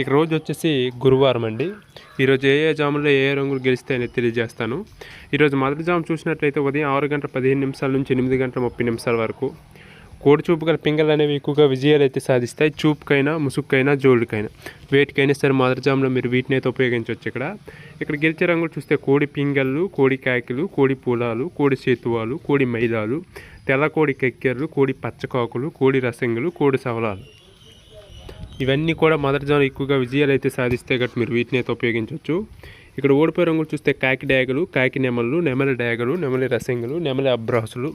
ఇక రోజు వచ్చేసి గురువారం అండి. ఈరోజు ఏ ఏ జాములో ఏ ఏ రంగులు అనేది తెలియజేస్తాను. ఈరోజు మొదటి జాము చూసినట్లయితే ఉదయం ఆరు గంటల పదిహేను నిమిషాల నుంచి ఎనిమిది గంటల ముప్పై నిమిషాల వరకు. కోడి చూపు గల పింగళ్ళు అనేవి ఎక్కువగా విజయాలు అయితే సాధిస్తాయి. చూపుకైనా ముసుగుకైనా జోళ్ళకైనా వేటికైనా సరే మొదటి జాములో మీరు వీటిని అయితే ఉపయోగించవచ్చు ఇక్కడ. ఇక్కడ గెలిచే రంగులు చూస్తే కోడి పింగళ్ళు కోడి కాకిలు కోడి పూలాలు కోడి సేతువాలు కోడి మైదాలు తెల్ల కోడి కెక్కెర్లు కోడి పచ్చకాకులు కోడి రసంగులు కోడి సవలాలు. ఇవన్నీ కూడా మొదటి జాములో ఎక్కువగా విజయాలు అయితే సాధిస్తే గట్టు మీరు వీటిని అయితే ఉపయోగించవచ్చు. ఇక్కడ ఓడిపోయే రంగులు చూస్తే కాకి డ్యాగలు కాకి నెమలు నెమలి డ్యాగలు నెమలి రసంగులు నెమలి అబ్రాసులు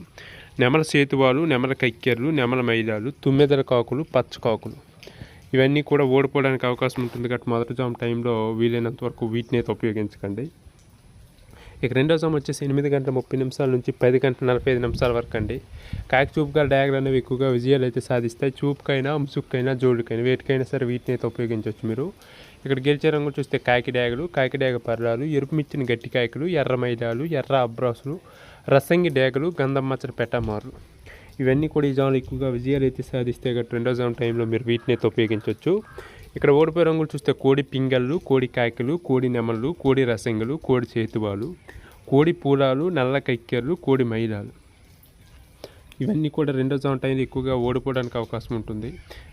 నెమల సేతువాలు నెమల కక్కెర్లు నెమల మైదాలు తుమ్మెదల కాకులు పచ్చకాకులు ఇవన్నీ కూడా ఓడిపోవడానికి అవకాశం ఉంటుంది కాబట్టి మొదటి జాము టైంలో వీలైనంత వరకు వీటిని అయితే ఉపయోగించకండి. ఇక రెండో సమ్ వచ్చేసి ఎనిమిది గంటల ముప్పై నిమిషాల నుంచి పది గంటల నలభై ఐదు నిమిషాల వరకు అండి. కాకి చూపుగా డ్యాగలు అనేవి ఎక్కువగా విజయాలు అయితే సాధిస్తాయి చూపుకైనా ముసుక్కైనా జోడుకైనా వేటికైనా సరే వీటిని అయితే ఉపయోగించవచ్చు మీరు. ఇక్కడ గెలిచే రంగులు చూస్తే కాకి డ్యాగలు కాకి డ్యాగ పర్రాలు ఎరుపు మిచ్చిన గట్టి కాయకులు ఎర్ర మైదాలు ఎర్ర అబ్రాసులు రసంగి డ్యాగలు గంధం మచ్చడి పెట్టమారులు. ఇవన్నీ కూడా ఈ జాములు ఎక్కువగా విజయాలు అయితే సాధిస్తే గట్టు రెండో జాము టైంలో మీరు వీటిని అయితే ఉపయోగించవచ్చు. ఇక్కడ ఓడిపోయే రంగులు చూస్తే కోడి పింగళ్ళు కోడి కాయకులు కోడి నెమళ్ళు కోడి రసంగులు కోడి చేతువాలు కోడి పూలాలు నల్ల కక్కెర్లు కోడి మైలాలు. ఇవన్నీ కూడా రెండో జోన్ టైంలో ఎక్కువగా ఓడిపోవడానికి అవకాశం ఉంటుంది.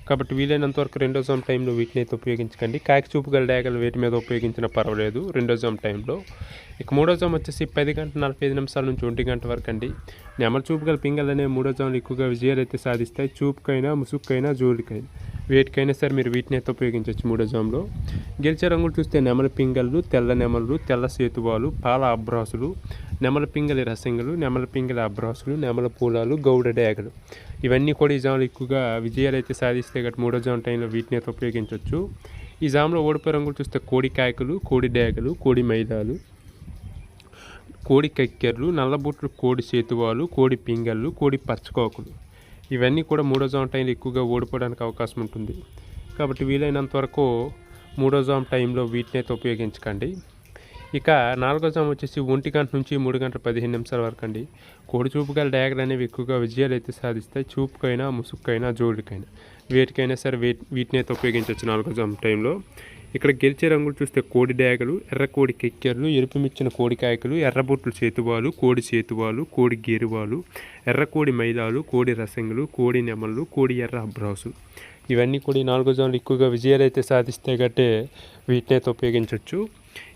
కాబట్టి వీలైనంత వరకు రెండో జోన్ టైంలో వీటిని అయితే ఉపయోగించకండి. కాకి చూపు గల డ్యాగలు వేటి మీద ఉపయోగించినా పర్వాలేదు రెండో జోన్ టైంలో. ఇక మూడో జోన్ వచ్చేసి పది గంట నలభై ఐదు నిమిషాల నుంచి ఒంటి గంట వరకు అండి. నెమల చూపు గల పింగల్ అనే మూడో జోన్లు ఎక్కువగా విజయాలు అయితే సాధిస్తాయి. చూపుకైనా ముసుక్కైనా జోలికైనా. వేటికైనా సరే మీరు వీటిని అయితే ఉపయోగించవచ్చు మూడో జామ్లో. గెలిచే రంగులు చూస్తే నెమల పింగళ్ళు తెల్ల నెమలు తెల్ల సేతువాలు పాల అబ్రాసులు నెమల పింగలి రసంగులు నెమల పింగలి అబ్రాసులు నెమల పూలాలు గౌడ డేగలు. ఇవన్నీ కూడా ఈ జాములు ఎక్కువగా విజయాలు అయితే సాధిస్తే గట్టి మూడో జామ్ టైంలో వీటిని అయితే ఉపయోగించవచ్చు. ఈ జాములో ఓడిపోయే రంగులు చూస్తే కోడి కాయకులు కోడి డేగలు కోడి మైదాలు కోడి కక్కెర్లు నల్లబుట్లు కోడి సేతువాలు కోడి పింగళ్ళు కోడి పచ్చకోకులు ఇవన్నీ కూడా మూడో జామ్ టైంలో ఎక్కువగా ఓడిపోవడానికి అవకాశం ఉంటుంది. కాబట్టి వీలైనంత వరకు మూడో జామ్ టైంలో వీటిని అయితే ఉపయోగించకండి. ఇక నాలుగో జామ్ వచ్చేసి ఒంటి గంట నుంచి మూడు గంటల పదిహేను నిమిషాల వరకు అండి. కోడి చూపు గల డ్యాగలు అనేవి ఎక్కువగా విజయాలు అయితే సాధిస్తాయి. చూపుకైనా ముసుక్కైనా జోడికైనా. వేటికైనా సరే వీటినైతే వీటిని అయితే ఉపయోగించవచ్చు నాలుగో జామ్ టైంలో. ఇక్కడ గెలిచే రంగులు చూస్తే కోడి డాగలు ఎర్ర కోడి కెక్కెర్లు ఎరుపుమిచ్చిన కోడి కాయకులు ఎర్రబొట్లు చేతువాలు కోడి చేతువాలు కోడి గేరువాలు ఎర్ర కోడి మైదాలు కోడి రసంగులు కోడి నెమళ్ళు కోడి ఎర్ర అబ్రాసు ఇవన్నీ కూడా ఈ నాలుగో జోన్లు ఎక్కువగా విజయాలు అయితే సాధిస్తే గట్టే వీటిని అయితే ఉపయోగించవచ్చు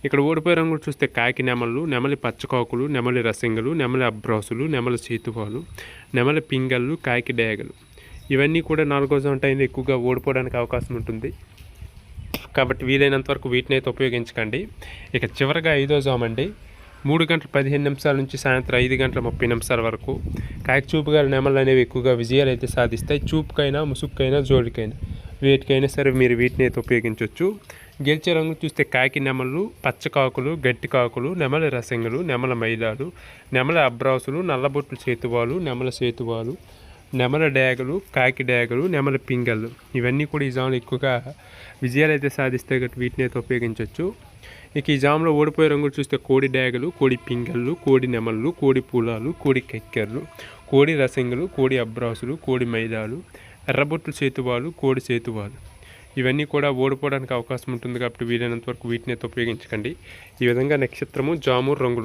ఇక్కడ ఓడిపోయే రంగులు చూస్తే కాకి నెమళ్ళు నెమలి పచ్చకాకులు నెమలి రసంగులు నెమలి అబ్రాసులు నెమలి చేతువాలు నెమలి పింగళ్ళు కాకి డేగలు. ఇవన్నీ కూడా నాలుగో జోన్ టైంలో ఎక్కువగా ఓడిపోవడానికి అవకాశం ఉంటుంది. కాబట్టి వీలైనంత వరకు వీటిని అయితే ఉపయోగించకండి. ఇక చివరిగా ఐదో జామ్ అండి. మూడు గంటల పదిహేను నిమిషాల నుంచి సాయంత్రం ఐదు గంటల ముప్పై నిమిషాల వరకు కాకి చూపుగా నెమలు అనేవి ఎక్కువగా విజయాలు అయితే సాధిస్తాయి. చూపుకైనా ముసుక్కైనా జోడికైనా వేటికైనా సరే మీరు వీటిని అయితే ఉపయోగించవచ్చు గెలిచే రంగు చూస్తే కాకి నెమలు పచ్చకాకులు గట్టి కాకులు నెమల రసంగులు నెమల మైదాలు నెమల అబ్రాసులు నల్లబొట్లు చేతువాలు నెమల సేతువాలు నెమల డ్యాగులు కాకి డ్యాగులు నెమల పింగళ్ళు. ఇవన్నీ కూడా ఈ జాములు ఎక్కువగా విజయాలు అయితే సాధిస్తే గట్టి వీటిని అయితే ఉపయోగించవచ్చు ఇక ఈ జాములో ఓడిపోయే రంగులు చూస్తే కోడి డ్యాగులు కోడి పింగళ్ళు కోడి నెమళ్ళు కోడి పూలాలు కోడి కెక్కెర్లు కోడి రసంగులు కోడి అబ్రాసులు కోడి మైదాలు ఎర్రబొట్లు చేతువాలు కోడి చేతువాలు ఇవన్నీ కూడా ఓడిపోవడానికి అవకాశం ఉంటుంది కాబట్టి వీలైనంత వరకు వీటిని అయితే ఉపయోగించకండి. ఈ విధంగా నక్షత్రము జాము రంగులు.